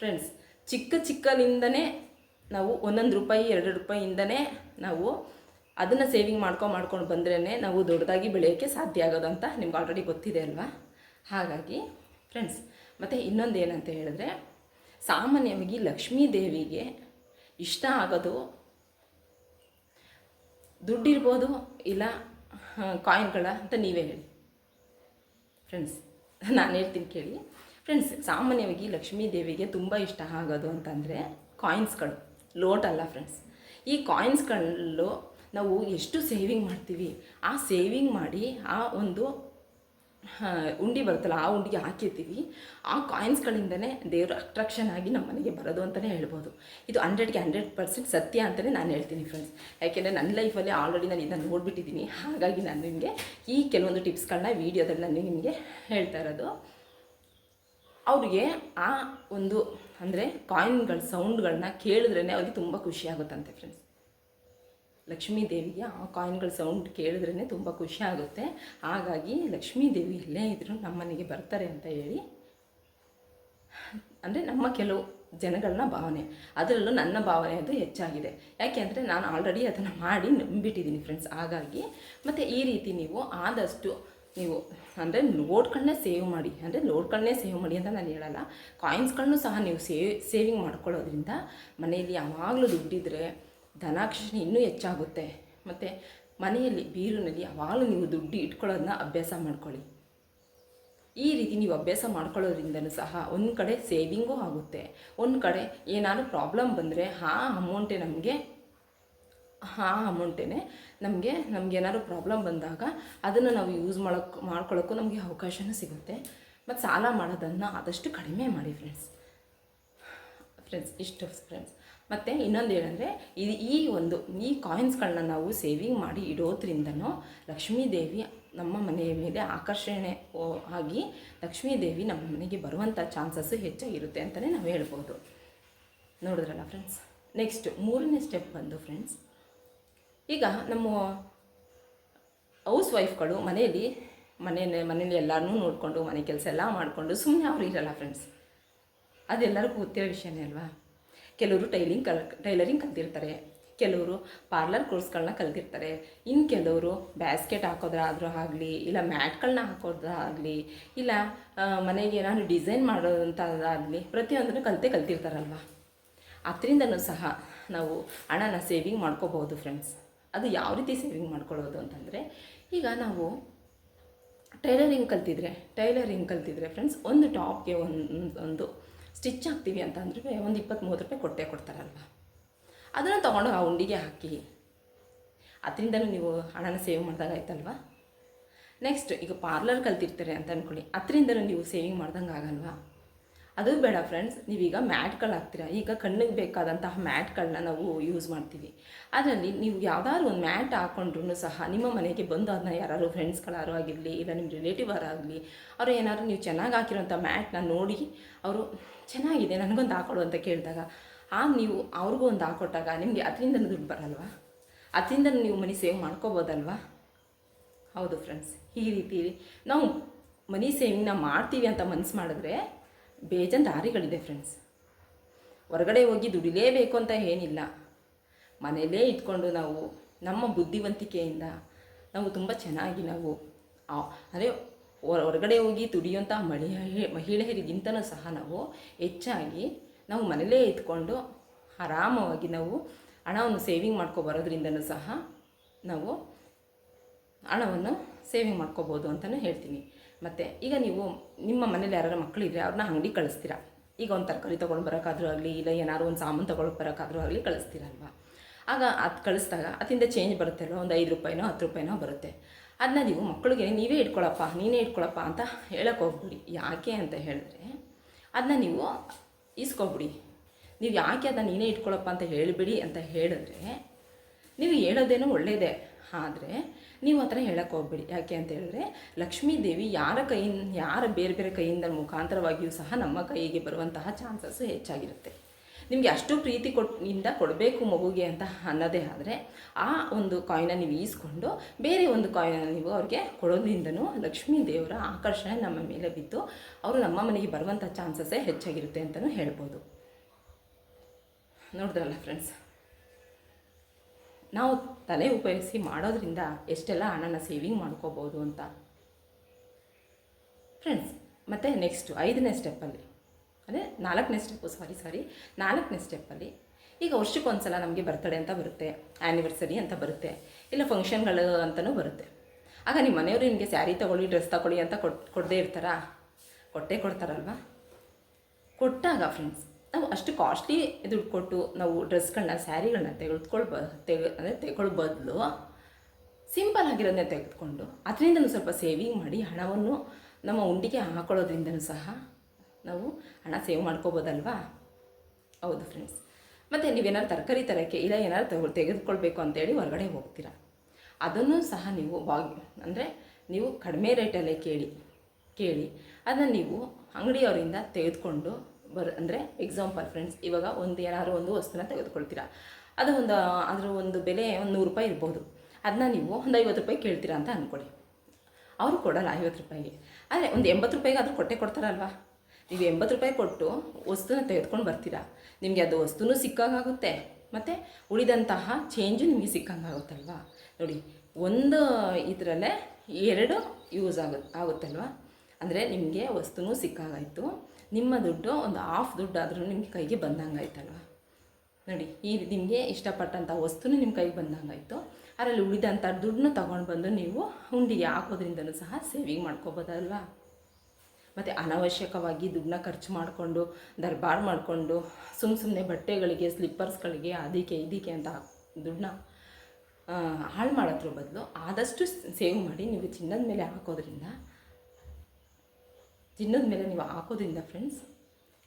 ಫ್ರೆಂಡ್ಸ್ ಚಿಕ್ಕ ಚಿಕ್ಕನಿಂದನೇ ನಾವು ಒಂದೊಂದು ರೂಪಾಯಿ, ಎರಡು ರೂಪಾಯಿಯಿಂದನೇ ನಾವು ಅದನ್ನು ಸೇವಿಂಗ್ ಮಾಡ್ಕೊಂಡು ಮಾಡ್ಕೊಂಡು ಬಂದ್ರೇ ನಾವು ದೊಡ್ಡದಾಗಿ ಬೆಳೆಯೋಕ್ಕೆ ಸಾಧ್ಯ ಆಗೋದು ಅಂತ ನಿಮ್ಗೆ ಆಲ್ರೆಡಿ ಗೊತ್ತಿದೆ ಅಲ್ವಾ? ಹಾಗಾಗಿ ಫ್ರೆಂಡ್ಸ್ ಮತ್ತು ಇನ್ನೊಂದು ಏನಂತ ಹೇಳಿದ್ರೆ ಸಾಮಾನ್ಯವಾಗಿ ಲಕ್ಷ್ಮೀ ದೇವಿಗೆ ಇಷ್ಟ ಆಗೋದು ದುಡ್ಡಿರ್ಬೋದು ಇಲ್ಲ ಕಾಯಿನ್ಗಳ ಅಂತ ನೀವೇ ಹೇಳಿ. ಫ್ರೆಂಡ್ಸ್ ನಾನು ಹೇಳ್ತೀನಿ ಕೇಳಿ. ಫ್ರೆಂಡ್ಸ್ ಸಾಮಾನ್ಯವಾಗಿ ಲಕ್ಷ್ಮೀ ದೇವಿಗೆ ತುಂಬ ಇಷ್ಟ ಆಗೋದು ಅಂತಂದರೆ ಕಾಯಿನ್ಸ್ಗಳು ಲೋಟ್ ಅಲ್ಲ ಫ್ರೆಂಡ್ಸ್ ಈ ಕಾಯಿನ್ಸ್ಗಳು ನಾವು ಎಷ್ಟು ಸೇವಿಂಗ್ ಮಾಡ್ತೀವಿ? ಆ ಸೇವಿಂಗ್ ಮಾಡಿ ಆ ಒಂದು ಉಂಡಿ ಬರುತ್ತಲ್ಲ, ಆ ಉಂಡಿಗೆ ಹಾಕಿರ್ತೀವಿ. ಆ ಕಾಯಿನ್ಸ್ಗಳಿಂದನೇ ದೇವರು ಅಟ್ರಾಕ್ಷನ್ ಆಗಿ ನಮ್ಮ ಮನೆಗೆ ಬರೋದು ಅಂತಲೇ ಹೇಳ್ಬೋದು. ಇದು ಹಂಡ್ರೆಡ್ಗೆ ಹಂಡ್ರೆಡ್ ಪರ್ಸೆಂಟ್ ಸತ್ಯ ಅಂತಲೇ ನಾನು ಹೇಳ್ತೀನಿ ಫ್ರೆಂಡ್ಸ್ ಯಾಕೆಂದರೆ ನನ್ನ ಲೈಫಲ್ಲಿ ಆಲ್ರೆಡಿ ನಾನು ಇದನ್ನು ನೋಡಿಬಿಟ್ಟಿದ್ದೀನಿ. ಹಾಗಾಗಿ ನಾನು ನಿಮಗೆ ಈ ಕೆಲವೊಂದು ಟಿಪ್ಸ್ಗಳನ್ನ ವೀಡಿಯೋದಲ್ಲಿ ನಾನು ನಿಮಗೆ ಹೇಳ್ತಾ ಇರೋದು. ಅವ್ರಿಗೆ ಆ ಒಂದು ಅಂದರೆ ಕಾಯಿನ್ಗಳ ಸೌಂಡ್ಗಳನ್ನ ಕೇಳಿದ್ರೇ ಅವ್ರಿಗೆ ತುಂಬ ಖುಷಿ ಆಗುತ್ತಂತೆ ಫ್ರೆಂಡ್ಸ್ ಲಕ್ಷ್ಮೀ ದೇವಿಗೆ ಆ ಕಾಯಿನ್ಗಳ ಸೌಂಡ್ ಕೇಳಿದ್ರೇ ತುಂಬ ಖುಷಿ ಆಗುತ್ತೆ. ಹಾಗಾಗಿ ಲಕ್ಷ್ಮೀ ದೇವಿ ಎಲ್ಲೇ ಇದ್ದರೂ ನಮ್ಮನೆಗೆ ಬರ್ತಾರೆ ಅಂತ ಹೇಳಿ. ಅಂದರೆ ನಮ್ಮ ಕೆಲವು ಜನಗಳನ್ನ ಭಾವನೆ. ಅದರಲ್ಲೂ ನನ್ನ ಭಾವನೆ ಅದು ಹೆಚ್ಚಾಗಿದೆ. ಯಾಕೆ ಅಂದರೆ ನಾನು ಆಲ್ರೆಡಿ ಅದನ್ನು ಮಾಡಿ ನಂಬಿಟ್ಟಿದ್ದೀನಿ ಫ್ರೆಂಡ್ಸ್ ಹಾಗಾಗಿ ಮತ್ತು ಈ ರೀತಿ ನೀವು ಆದಷ್ಟು ನೀವು ಅಂದರೆ ನೋಡ್ಗಳನ್ನೇ ಸೇವ್ ಮಾಡಿ, ಅಂದರೆ ನೋಡ್ಗಳನ್ನೇ ಸೇವ್ ಮಾಡಿ ಅಂತ ನಾನು ಹೇಳಲ್ಲ. ಕಾಯಿನ್ಸ್ಗಳನ್ನೂ ಸಹ ನೀವು ಸೇವ್ ಸೇವಿಂಗ್ ಮಾಡ್ಕೊಳ್ಳೋದ್ರಿಂದ ಮನೆಯಲ್ಲಿ ಯಾವಾಗಲೂ ದುಡ್ಡಿದ್ರೆ ಧನಾಕ್ಷಣೆ ಇನ್ನೂ ಹೆಚ್ಚಾಗುತ್ತೆ. ಮತ್ತು ಮನೆಯಲ್ಲಿ, ಬೀರುನಲ್ಲಿ ಯಾವಾಗಲೂ ನೀವು ದುಡ್ಡು ಇಟ್ಕೊಳ್ಳೋದನ್ನ ಅಭ್ಯಾಸ ಮಾಡ್ಕೊಳ್ಳಿ. ಈ ರೀತಿ ನೀವು ಅಭ್ಯಾಸ ಮಾಡ್ಕೊಳ್ಳೋದ್ರಿಂದನೂ ಸಹ ಒಂದು ಕಡೆ ಸೇವಿಂಗೂ ಆಗುತ್ತೆ. ಒಂದು ಕಡೆ ಏನಾದರೂ ಪ್ರಾಬ್ಲಮ್ ಬಂದರೆ ಆ ಅಮೌಂಟೇ ನಮಗೆ ಆ ಅಮೌಂಟೇ ನಮಗೆ, ನಮ್ಗೆ ಏನಾದ್ರು ಪ್ರಾಬ್ಲಮ್ ಬಂದಾಗ ಅದನ್ನು ನಾವು ಯೂಸ್ ಮಾಡೋಕ್ಕೆ ಮಾಡ್ಕೊಳ್ಳೋಕ್ಕೂ ನಮಗೆ ಅವಕಾಶನೂ ಸಿಗುತ್ತೆ. ಮತ್ತು ಸಾಲ ಮಾಡೋದನ್ನು ಆದಷ್ಟು ಕಡಿಮೆ ಮಾಡಿ ಫ್ರೆಂಡ್ಸ್ ಫ್ರೆಂಡ್ಸ್ ಇಷ್ಟು ಫ್ರೆಂಡ್ಸ್ ಮತ್ತು ಇನ್ನೊಂದು ಏನಂದರೆ ಇದು ಈ ಒಂದು, ಈ ಕಾಯಿನ್ಸ್ಗಳನ್ನ ನಾವು ಸೇವಿಂಗ್ ಮಾಡಿ ಇಡೋದ್ರಿಂದನೂ ಲಕ್ಷ್ಮೀ ದೇವಿ ನಮ್ಮ ಮನೆಯ ಮೇಲೆ ಆಕರ್ಷಣೆ ಆಗಿ ಲಕ್ಷ್ಮೀ ದೇವಿ ನಮ್ಮ ಮನೆಗೆ ಬರುವಂಥ ಚಾನ್ಸಸ್ಸು ಹೆಚ್ಚಾಗಿರುತ್ತೆ ಅಂತಲೇ ನಾವು ಹೇಳ್ಬೋದು. ನೋಡಿದ್ರಲ್ಲ ಫ್ರೆಂಡ್ಸ್ ನೆಕ್ಸ್ಟ್ ಮೂರನೇ ಸ್ಟೆಪ್ ಬಂದು ಫ್ರೆಂಡ್ಸ್ ಈಗ ನಮ್ಮ ಹೌಸ್ ವೈಫ್ಗಳು ಮನೆಯಲ್ಲಿ ಮನೆ ಮನೇಲಿ ಎಲ್ಲರನ್ನೂ ನೋಡಿಕೊಂಡು, ಮನೆ ಕೆಲಸ ಎಲ್ಲ ಮಾಡಿಕೊಂಡು ಸುಮ್ಮನೆ ಅವ್ರು ಇರಲ್ಲ ಫ್ರೆಂಡ್ಸ್ ಅದೆಲ್ಲರಿಗೂ ಗೊತ್ತಿರೋ ವಿಷಯನೇ ಅಲ್ವಾ? ಕೆಲವರು ಟೈಲಿಂಗ್ ಕಲ್, ಟೈಲರಿಂಗ್ ಕಲ್ತಿರ್ತಾರೆ, ಕೆಲವರು ಪಾರ್ಲರ್ ಕೋರ್ಸ್ಗಳನ್ನ ಕಲ್ತಿರ್ತಾರೆ ಇನ್ನು ಕೆಲವರು ಬ್ಯಾಸ್ಕೆಟ್ ಹಾಕೋದ್ರಾದರೂ ಆಗಲಿ, ಇಲ್ಲ ಮ್ಯಾಟ್ಗಳನ್ನ ಹಾಕೋದಾಗಲಿ ಇಲ್ಲ ಮನೆಗೆ ಏನಾದ್ರು ಡಿಸೈನ್ ಮಾಡೋದಂಥದ್ದಾಗಲಿ ಪ್ರತಿಯೊಂದನ್ನು ಕಲಿತೆ ಕಲ್ತಿರ್ತಾರಲ್ವ? ಅದರಿಂದನೂ ಸಹ ನಾವು ಹಣನ ಸೇವಿಂಗ್ ಮಾಡ್ಕೋಬೋದು ಫ್ರೆಂಡ್ಸ್ ಅದು ಯಾವ ರೀತಿ ಸೇವಿಂಗ್ ಮಾಡ್ಕೊಳ್ಳೋದು ಅಂತಂದರೆ, ಈಗ ನಾವು ಟೈಲರಿಂಗ್ ಕಲ್ತಿದ್ರೆ ಟೈಲರಿಂಗ್ ಕಲ್ತಿದ್ರೆ ಫ್ರೆಂಡ್ಸ್ ಒಂದು ಟಾಪ್ಗೆ ಒಂದು ಒಂದು ಸ್ಟಿಚ್ ಹಾಕ್ತೀವಿ ಅಂತ ಅಂದರೆ ಒಂದು ಇಪ್ಪತ್ತು ಮೂವತ್ತು ರೂಪಾಯಿ ಕೊಟ್ಟೆ ಕೊಡ್ತಾರಲ್ವ? ಅದನ್ನು ತೊಗೊಂಡು ಆ ಉಂಡಿಗೆ ಹಾಕಿ, ಅದರಿಂದನೂ ನೀವು ಹಣನ ಸೇವ್ ಮಾಡಿದಾಗ ಆಯ್ತಲ್ವಾ? ನೆಕ್ಸ್ಟ್ ಈಗ ಪಾರ್ಲರ್ ಕಲ್ತಿರ್ತಾರೆ ಅಂತ ಅಂದ್ಕೊಳ್ಳಿ ಅದರಿಂದಲೂ ನೀವು ಸೇವಿಂಗ್ ಮಾಡ್ದಂಗೆ ಆಗಲ್ವಾ? ಅದು ಬೇಡ ಫ್ರೆಂಡ್ಸ್ ನೀವೀಗ ಮ್ಯಾಟ್ಗಳು ಹಾಕ್ತೀರಾ ಈಗ ಕಣ್ಣಿಗೆ ಬೇಕಾದಂತಹ ಮ್ಯಾಟ್ಗಳನ್ನ ನಾವು ಯೂಸ್ ಮಾಡ್ತೀವಿ. ಅದರಲ್ಲಿ ನೀವು ಯಾವ್ದಾದ್ರು ಒಂದು ಮ್ಯಾಟ್ ಹಾಕ್ಕೊಂಡ್ರು ಸಹ ನಿಮ್ಮ ಮನೆಗೆ ಬಂದು ಅದನ್ನ ಯಾರು ಫ್ರೆಂಡ್ಸ್ಗಳಾರು ಆಗಿರಲಿ, ಇಲ್ಲ ನಿಮ್ಮ ರಿಲೇಟಿವ್ ಆಗಲಿ, ಅವರು ಏನಾದ್ರು ನೀವು ಚೆನ್ನಾಗಿ ಹಾಕಿರೋಂಥ ಮ್ಯಾಟ್ನ ನೋಡಿ ಅವರು, ಚೆನ್ನಾಗಿದೆ, ನನಗೊಂದು ಹಾಕೊಡು ಅಂತ ಕೇಳಿದಾಗ, ಆಗ ನೀವು ಅವ್ರಿಗೂ ಒಂದು ಹಾಕೊಟ್ಟಾಗ ನಿಮಗೆ ಅದರಿಂದ ದುಡ್ಡು ಬರಲ್ವಾ? ಅದರಿಂದ ನೀವು ಮನಿ ಸೇವ್ ಮಾಡ್ಕೋಬೋದಲ್ವಾ? ಹೌದು ಫ್ರೆಂಡ್ಸ್ ಈ ರೀತಿ ನಾವು ಮನಿ ಸೇವಿಂಗ್ನ ಮಾಡ್ತೀವಿ ಅಂತ ಮನಸ್ಸು ಮಾಡಿದ್ರೆ ಬೇಜಾನ್ ದಾರಿಗಳಿದೆ ಫ್ರೆಂಡ್ಸ್ ಹೊರಗಡೆ ಹೋಗಿ ದುಡಿಲೇಬೇಕು ಅಂತ ಏನಿಲ್ಲ. ಮನೆಯಲ್ಲೇ ಇಟ್ಕೊಂಡು ನಾವು ನಮ್ಮ ಬುದ್ಧಿವಂತಿಕೆಯಿಂದ ನಾವು ತುಂಬ ಚೆನ್ನಾಗಿ ನಾವು ಅಂದರೆ ಹೊರಗಡೆ ಹೋಗಿ ದುಡಿಯುವಂಥ ಮಹಿಳೆ ಮಹಿಳೆಯರಿಗಿಂತನೂ ಸಹ ನಾವು ಹೆಚ್ಚಾಗಿ ನಾವು ಮನೆಯಲ್ಲೇ ಇದ್ಕೊಂಡು ಆರಾಮವಾಗಿ ನಾವು ಹಣವನ್ನು ಸೇವಿಂಗ್ ಮಾಡ್ಕೊ ಬರೋದ್ರಿಂದನೂ ಸಹ ನಾವು ಹಣವನ್ನು ಸೇವಿಂಗ್ ಮಾಡ್ಕೋಬೋದು ಅಂತಲೂ ಹೇಳ್ತೀನಿ. ಮತ್ತು ಈಗ ನೀವು ನಿಮ್ಮ ಮನೇಲಿ ಯಾರು ಮಕ್ಕಳಿದ್ರೆ ಅವ್ರನ್ನ ಅಂಗಡಿ ಕಳಿಸ್ತೀರಾ? ಈಗ ಒಂದು ತರಕಾರಿ ತೊಗೊಂಡು ಬರೋಕ್ಕಾದ್ರೂ ಆಗಲಿ, ಇಲ್ಲ ಏನಾದ್ರು ಒಂದು ಸಾಮಾನು ತೊಗೊಂಡು ಬರೋಕ್ಕಾದ್ರೂ ಆಗಲಿ ಕಳಿಸ್ತೀರಲ್ವ? ಆಗ ಅದು ಕಳಿಸಿದಾಗ ಅದರಿಂದ ಚೇಂಜ್ ಬರುತ್ತೆ ಅಲ್ವ? ಒಂದು ಐದು ರೂಪಾಯಿನೋ, ಹತ್ತು ರೂಪಾಯಿನೋ ಬರುತ್ತೆ. ಅದನ್ನ ನೀವು ಮಕ್ಕಳಿಗೆ ನೀವೇ ಇಟ್ಕೊಳಪ್ಪ, ನೀನೇ ಇಟ್ಕೊಳಪ್ಪ ಅಂತ ಹೇಳಕ್ಕೆ ಹೋಗ್ಬಿಡಿ. ಯಾಕೆ ಅಂತ ಹೇಳಿದ್ರೆ ಅದನ್ನ ನೀವು ಇಸ್ಕೊಬಿಡಿ ನೀವು ಯಾಕೆ ಅದನ್ನ ನೀನೇ ಇಟ್ಕೊಳಪ್ಪ ಅಂತ ಹೇಳಿಬಿಡಿ ಅಂತ ಹೇಳಿದ್ರೆ ನೀವು ಹೇಳೋದೇನೋ ಒಳ್ಳೆಯದೇ ಆದರೆ ನೀವು ಆ ಥರ ಹೇಳಕ್ಕೆ ಹೋಗ್ಬೇಡಿ. ಯಾಕೆ ಅಂತ ಹೇಳಿದ್ರೆ ಲಕ್ಷ್ಮೀ ದೇವಿ ಯಾರ ಕೈಯಿಂದ ಯಾರ ಬೇರೆ ಬೇರೆ ಕೈಯಿಂದ ಮುಖಾಂತರವಾಗಿಯೂ ಸಹ ನಮ್ಮ ಕೈಗೆ ಬರುವಂತಹ ಚಾನ್ಸಸ್ಸು ಹೆಚ್ಚಾಗಿರುತ್ತೆ. ನಿಮಗೆ ಅಷ್ಟು ಪ್ರೀತಿ ಕೊಟ್ಟಿಂದ ಕೊಡಬೇಕು ಮಗುಗೆ ಅಂತ ಅನ್ನೋದೇ ಆದರೆ ಆ ಒಂದು ಕಾಯಿನ ನೀವು ಈಸ್ಕೊಂಡು ಬೇರೆ ಒಂದು ಕಾಯಿನ ನೀವು ಅವ್ರಿಗೆ ಕೊಡೋದ್ರಿಂದನೂ ಲಕ್ಷ್ಮೀ ದೇವರ ಆಕರ್ಷಣೆ ನಮ್ಮ ಮೇಲೆ ಬಿದ್ದು ಅವರು ನಮ್ಮ ಮನೆಗೆ ಬರುವಂಥ ಚಾನ್ಸಸ್ಸೇ ಹೆಚ್ಚಾಗಿರುತ್ತೆ ಅಂತಲೂ ಹೇಳ್ಬೋದು. ನೋಡಿದ್ರಲ್ಲ ಫ್ರೆಂಡ್ಸ್ ನಾವು ತಲೆ ಉಪಯೋಗಿಸಿ ಮಾಡೋದ್ರಿಂದ ಎಷ್ಟೆಲ್ಲ ಹಣನ ಸೇವಿಂಗ್ ಮಾಡ್ಕೋಬೋದು ಅಂತ. ಫ್ರೆಂಡ್ಸ್ ಮತ್ತು ನೆಕ್ಸ್ಟು ಐದನೇ ಸ್ಟೆಪ್ಪಲ್ಲಿ ಅದೇ ನಾಲ್ಕನೇ ಸ್ಟೆಪ್ಪು ಸಾರಿ ಸಾರಿ ನಾಲ್ಕನೇ ಸ್ಟೆಪ್ಪಲ್ಲಿ ಈಗ ವರ್ಷಕ್ಕೊಂದ್ಸಲ ನಮಗೆ ಬರ್ತಡೇ ಅಂತ ಬರುತ್ತೆ ಆ್ಯನಿವರ್ಸರಿ ಅಂತ ಬರುತ್ತೆ, ಇಲ್ಲ ಫಂಕ್ಷನ್ಗಳು ಅಂತಲೂ ಬರುತ್ತೆ. ಆಗ ನಿಮ್ಮ ಮನೆಯವರು ನಿಮಗೆ ಸ್ಯಾರಿ ತೊಗೊಳ್ಳಿ ಡ್ರೆಸ್ ತಗೊಳ್ಳಿ ಅಂತ ಕೊಟ್, ಕೊಡದೇ ಇರ್ತಾರಾ? ಕೊಟ್ಟೇ ಕೊಡ್ತಾರಲ್ವಾ? ಕೊಟ್ಟಾಗ ಫ್ರೆಂಡ್ಸ್ ನಾವು ಅಷ್ಟು ಕಾಸ್ಟ್ಲಿ ದುಡ್ಡು ಕೊಟ್ಟು ನಾವು ಡ್ರೆಸ್ಗಳನ್ನ ಸ್ಯಾರಿಗಳನ್ನ ತೆಗೆದುಕೊಳ್ಬ, ತೆಗೆ, ಅಂದರೆ ತೆಗೊಳ್ಳೋ ಬದಲು ಸಿಂಪಲ್ ಆಗಿರೋದನ್ನೇ ತೆಗೆದುಕೊಂಡು ಅದರಿಂದಲೂ ಸ್ವಲ್ಪ ಸೇವಿಂಗ್ ಮಾಡಿ ಹಣವನ್ನು ನಮ್ಮ ಉಂಡಿಗೆ ಹಾಕೊಳ್ಳೋದ್ರಿಂದನೂ ಸಹ ನಾವು ಹಣ ಸೇವ್ ಮಾಡ್ಕೋಬೋದಲ್ವಾ? ಹೌದು ಫ್ರೆಂಡ್ಸ್ ಮತ್ತು ನೀವೇನಾದ್ರು ತರಕಾರಿ ತರೋಕ್ಕೆ ಇಲ್ಲ ಏನಾದ್ರು ತಗೊ, ತೆಗೆದುಕೊಳ್ಬೇಕು ಅಂತೇಳಿ ಹೊರಗಡೆ ಹೋಗ್ತೀರಾ? ಅದನ್ನು ಸಹ ನೀವು ಬಾಗಿ, ಅಂದರೆ ನೀವು ಕಡಿಮೆ ರೇಟಲ್ಲೇ ಕೇಳಿ ಕೇಳಿ. ಅದನ್ನು ನೀವು ಅಂಗಡಿಯವರಿಂದ ತೆಗೆದುಕೊಂಡು ಬರ್, ಅಂದರೆ ಎಕ್ಸಾಂಪಲ್ ಫ್ರೆಂಡ್ಸ್ ಇವಾಗ ಒಂದು ಯಾರು ಒಂದು ವಸ್ತುನ ತೆಗೆದುಕೊಳ್ತೀರಾ. ಅದು ಒಂದು ಅದರ ಒಂದು ಬೆಲೆ ಒಂದು ನೂರು ರೂಪಾಯಿ ಇರ್ಬೋದು. ಅದನ್ನ ನೀವು ಒಂದು ಐವತ್ತು ರೂಪಾಯಿ ಕೇಳ್ತೀರಾ ಅಂತ ಅಂದ್ಕೊಳ್ಳಿ ಅವರು ಕೊಡಲ್ಲ ಐವತ್ತು ರೂಪಾಯಿಗೆ. ಆದರೆ ಒಂದು ಎಂಬತ್ತು ರೂಪಾಯಿಗೆ ಆದರೂ ಕೊಟ್ಟೆ ಕೊಡ್ತಾರಲ್ವಾ? ನೀವು ಎಂಬತ್ತು ರೂಪಾಯಿ ಕೊಟ್ಟು ವಸ್ತುನ ತೆಗೆದುಕೊಂಡು ಬರ್ತೀರಾ. ನಿಮಗೆ ಅದು ವಸ್ತುನೂ ಸಿಕ್ಕಾಗುತ್ತೆ ಮತ್ತು ಉಳಿದಂತಹ ಚೇಂಜು ನಿಮಗೆ ಸಿಕ್ಕಂಗಾಗುತ್ತಲ್ವಾ? ನೋಡಿ, ಒಂದು ಇದರಲ್ಲೇ ಎರಡು ಯೂಸ್ ಆಗುತ್ತೆ ಆಗುತ್ತಲ್ವಾ? ಅಂದರೆ ನಿಮಗೆ ವಸ್ತುನೂ ಸಿಕ್ಕಾಗಾಯಿತು. ನಿಮ್ಮ ದುಡ್ಡು ಒಂದು ಹಾಫ್ ದುಡ್ಡು ಆದ್ರೂ ನಿಮ್ಮ ಕೈಗೆ ಬಂದಂಗಾಯ್ತಲ್ವಾ? ನೋಡಿ, ಈ ನಿಮಗೆ ಇಷ್ಟಪಟ್ಟಂಥ ವಸ್ತುನು ನಿಮ್ಮ ಕೈಗೆ ಬಂದಂಗಾಯಿತು. ಅದರಲ್ಲಿ ಉಳಿದಂಥ ದುಡ್ಡನ್ನ ತೊಗೊಂಡು ಬಂದು ನೀವು ಹುಂಡಿಗೆ ಹಾಕೋದ್ರಿಂದನೂ ಸಹ ಸೇವಿಂಗ್ ಮಾಡ್ಕೋಬೋದಲ್ವಾ? ಮತ್ತು ಅನವಶ್ಯಕವಾಗಿ ದುಡ್ಡನ್ನ ಖರ್ಚು ಮಾಡಿಕೊಂಡು, ದರ್ಬಾರ್ ಮಾಡಿಕೊಂಡು ಸುಮ್ಮ ಸುಮ್ಮನೆ ಬಟ್ಟೆಗಳಿಗೆ ಸ್ಲಿಪ್ಪರ್ಸ್ಗಳಿಗೆ ಅದಕ್ಕೆ ಇದಕ್ಕೆ ಅಂತ ದುಡ್ಡನ್ನ ಹಾಳು ಮಾಡೋದ್ರ ಬದಲು ಆದಷ್ಟು ಸೇವ್ ಮಾಡಿ ನೀವು ಚಿನ್ನದ ಮೇಲೆ ಹಾಕೋದ್ರಿಂದ ಚಿನ್ನದ ಮೇಲೆ ನೀವು ಹಾಕೋದ್ರಿಂದ ಫ್ರೆಂಡ್ಸ್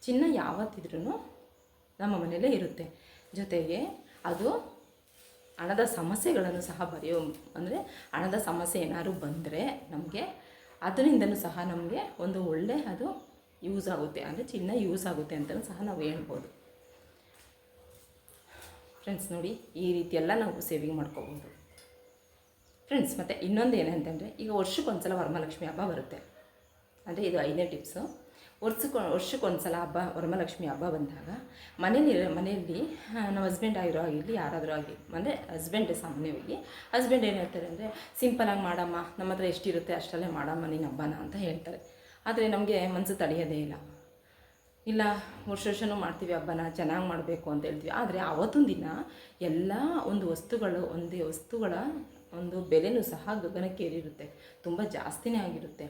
ಚಿನ್ನ ಯಾವತ್ತಿದ್ರೂ ನಮ್ಮ ಮನೆಯಲ್ಲೇ ಇರುತ್ತೆ. ಜೊತೆಗೆ ಅದು ಹಣದ ಸಮಸ್ಯೆಗಳನ್ನು ಸಹ ಬರೆಯೋ, ಅಂದರೆ ಹಣದ ಸಮಸ್ಯೆ ಏನಾದ್ರು ಬಂದರೆ ನಮಗೆ ಅದರಿಂದನೂ ಸಹ ನಮಗೆ ಒಂದು ಒಳ್ಳೆ ಅದು ಯೂಸ್ ಆಗುತ್ತೆ. ಅಂದರೆ ಚಿನ್ನ ಯೂಸ್ ಆಗುತ್ತೆ ಅಂತಲೂ ಸಹ ನಾವು ಹೇಳ್ಬೋದು. ಫ್ರೆಂಡ್ಸ್ ನೋಡಿ, ಈ ರೀತಿಯೆಲ್ಲ ನಾವು ಸೇವಿಂಗ್ ಮಾಡ್ಕೋಬೋದು. ಫ್ರೆಂಡ್ಸ್ ಮತ್ತು ಇನ್ನೊಂದು ಏನಂತಂದರೆ, ಈಗ ವರ್ಷಕ್ಕೊಂದ್ಸಲ ವರಮಹಾಲಕ್ಷ್ಮಿ ಹಬ್ಬ ಬರುತ್ತೆ. ಅಂದರೆ ಇದು ಐದನೇ ಟಿಪ್ಸು ವರ್ಷಕ್ಕೆ ವರ್ಷಕ್ಕೊಂದ್ಸಲ ಹಬ್ಬ, ವರಮಹಾಲಕ್ಷ್ಮಿ ಹಬ್ಬ ಬಂದಾಗ ಮನೇಲಿ ಮನೆಯಲ್ಲಿ ನಮ್ಮ ಹಸ್ಬೆಂಡ್ ಆಗಿರೋ ಆಗಿರಲಿ, ಯಾರಾದರೂ ಆಗಲಿ ಅಂದರೆ ಹಸ್ಬೆಂಡ್ ಸಾಮಾನ್ಯವಾಗಿ ಹಸ್ಬೆಂಡ್ ಏನು ಹೇಳ್ತಾರೆ ಅಂದರೆ ಸಿಂಪಲಾಗಿ ಮಾಡಮ್ಮ, ನಮ್ಮ ಹತ್ರ ಎಷ್ಟಿರುತ್ತೆ ಅಷ್ಟರಲ್ಲೇ ಮಾಡಮ್ಮ ನೀನು ಹಬ್ಬನ ಅಂತ ಹೇಳ್ತಾರೆ. ಆದರೆ ನಮಗೆ ಮನಸ್ಸು ತಡೆಯೋದೇ ಇಲ್ಲ. ಇಲ್ಲ, ವರ್ಷ ವರ್ಷನೂ ಮಾಡ್ತೀವಿ ಹಬ್ಬನ, ಚೆನ್ನಾಗಿ ಮಾಡಬೇಕು ಅಂತ ಹೇಳ್ತೀವಿ. ಆದರೆ ಆವತ್ತೊಂದು ದಿನ ಎಲ್ಲ ಒಂದು ವಸ್ತುಗಳು, ಒಂದೇ ವಸ್ತುಗಳ ಒಂದು ಬೆಲೆನೂ ಸಹ ಗಗನಕ್ಕೇರಿರುತ್ತೆ. ತುಂಬ ಜಾಸ್ತಿನೇ ಆಗಿರುತ್ತೆ.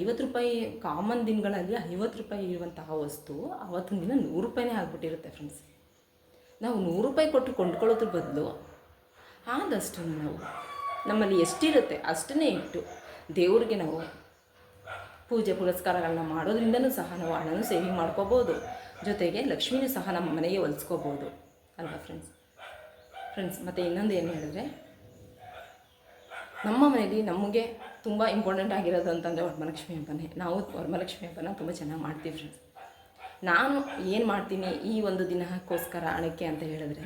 ಐವತ್ತು ರೂಪಾಯಿ ಕಾಮನ್ ದಿನಗಳಲ್ಲಿ ಐವತ್ತು ರೂಪಾಯಿ ಇರುವಂತಹ ವಸ್ತು ಆವತ್ತಿನ ದಿನ ನೂರು ರೂಪಾಯಿನೇ ಆಗಿಬಿಟ್ಟಿರುತ್ತೆ ಫ್ರೆಂಡ್ಸ್ ನಾವು ನೂರು ರೂಪಾಯಿ ಕೊಟ್ಟು ಕೊಂಡ್ಕೊಳ್ಳೋದ್ರ ಬದಲು ಆದಷ್ಟು ನಾವು ನಮ್ಮಲ್ಲಿ ಎಷ್ಟಿರುತ್ತೆ ಅಷ್ಟನ್ನೇ ಇಟ್ಟು ದೇವರಿಗೆ ನಾವು ಪೂಜೆ ಪುರಸ್ಕಾರಗಳನ್ನ ಮಾಡೋದ್ರಿಂದನೂ ಸಹ ನಾವು ಹಣನೂ ಸೇವಿಂಗ್ ಮಾಡ್ಕೋಬೋದು. ಜೊತೆಗೆ ಲಕ್ಷ್ಮೀನೂ ಸಹ ನಮ್ಮ ಮನೆಗೆ ಹೊಲಿಸ್ಕೋಬೋದು. ಅಲ್ವಾ ಫ್ರೆಂಡ್ಸ್ ಫ್ರೆಂಡ್ಸ್ ಮತ್ತು ಇನ್ನೊಂದು ಏನು ಹೇಳಿದ್ರೆ ನಮ್ಮ ಮನೆಯಲ್ಲಿ ನಮಗೆ ತುಂಬ ಇಂಪಾರ್ಟೆಂಟ್ ಆಗಿರೋದು ಅಂತಂದರೆ ವರಮಹಾಲಕ್ಷ್ಮಿ ಹಬ್ಬನೇ. ನಾವು ವರಮಹಾಲಕ್ಷ್ಮಿ ಹಬ್ಬನ ತುಂಬ ಚೆನ್ನಾಗಿ ಮಾಡ್ತೀವಿ ಫ್ರೆಂಡ್ಸ್ ನಾನು ಏನು ಮಾಡ್ತೀನಿ ಈ ಒಂದು ದಿನಕ್ಕೋಸ್ಕರ ಹಣಕ್ಕೆ ಅಂತ ಹೇಳಿದ್ರೆ,